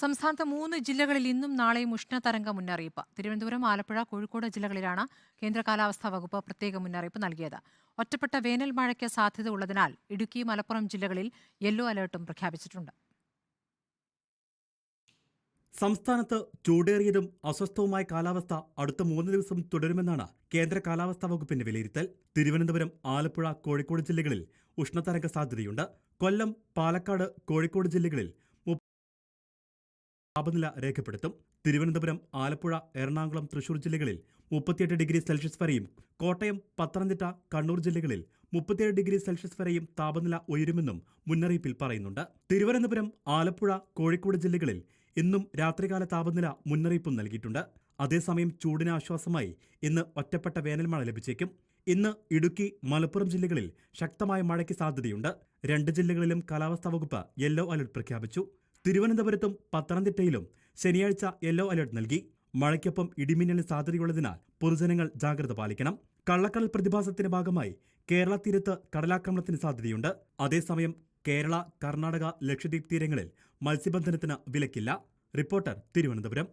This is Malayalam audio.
സംസ്ഥാനത്ത് മൂന്ന് ജില്ലകളിൽ ഇന്നും നാളെയും ഉഷ്ണതരംഗ മുന്നറിയിപ്പ്. തിരുവനന്തപുരം ആലപ്പുഴ കോഴിക്കോട് ജില്ലകളിലാണ് കേന്ദ്ര കാലാവസ്ഥാ വകുപ്പ് പ്രത്യേക മുന്നറിയിപ്പ് നൽകിയത്. ഒറ്റപ്പെട്ട വേനൽ മഴയ്ക്ക് സാധ്യത ഉള്ളതിനാൽ ഇടുക്കി മലപ്പുറം ജില്ലകളിൽ യെല്ലോ അലേർട്ടും പ്രഖ്യാപിച്ചിട്ടുണ്ട്. സംസ്ഥാനത്ത് ചൂടേറിയതും അസ്വസ്ഥവുമായ കാലാവസ്ഥ അടുത്ത മൂന്ന് ദിവസം തുടരുമെന്നാണ് കേന്ദ്ര കാലാവസ്ഥാ വകുപ്പിന്റെ വിലയിരുത്തൽ. തിരുവനന്തപുരം ആലപ്പുഴ കോഴിക്കോട് ജില്ലകളിൽ ഉഷ്ണതരംഗ സാധ്യതയുണ്ട്. കൊല്ലം പാലക്കാട് കോഴിക്കോട് ജില്ലകളിൽ താപനില രേഖപ്പെടുത്തും. തിരുവനന്തപുരം ആലപ്പുഴ എറണാകുളം തൃശൂർ ജില്ലകളിൽ മുപ്പത്തിയെട്ട് ഡിഗ്രി സെൽഷ്യസ് വരെയും കോട്ടയം പത്തനംതിട്ട കണ്ണൂർ ജില്ലകളിൽ മുപ്പത്തിയേഴ് ഡിഗ്രി സെൽഷ്യസ് വരെയും താപനില ഉയരുമെന്നും മുന്നറിയിപ്പിൽ പറയുന്നുണ്ട്. തിരുവനന്തപുരം ആലപ്പുഴ കോഴിക്കോട് ജില്ലകളിൽ ഇന്നും രാത്രികാല താപനില മുന്നറിയിപ്പും നൽകിയിട്ടുണ്ട്. അതേസമയം ചൂടിന് ആശ്വാസമായി ഇന്ന് ഒറ്റപ്പെട്ട വേനൽമഴ ലഭിച്ചേക്കും. ഇന്ന് ഇടുക്കി മലപ്പുറം ജില്ലകളിൽ ശക്തമായ മഴയ്ക്ക് സാധ്യതയുണ്ട്. രണ്ട് ജില്ലകളിലും കാലാവസ്ഥാ വകുപ്പ് യെല്ലോ അലർട്ട് പ്രഖ്യാപിച്ചു. തിരുവനന്തപുരത്തും പത്തനംതിട്ടയിലും ശനിയാഴ്ച യെല്ലോ അലർട്ട് നൽകി. മഴയ്ക്കൊപ്പം ഇടിമിന്നലിന് സാധ്യതയുള്ളതിനാൽ പൊതുജനങ്ങൾ ജാഗ്രത പാലിക്കണം. കള്ളക്കടൽ പ്രതിഭാസത്തിന്റെ ഭാഗമായി കേരള തീരത്ത് കടലാക്രമണത്തിന് സാധ്യതയുണ്ട്. അതേസമയം കേരള കർണാടക ലക്ഷദ്വീപ് തീരങ്ങളിൽ മത്സ്യബന്ധനത്തിന് വിലക്കില്ല. റിപ്പോർട്ടർ തിരുവനന്തപുരം.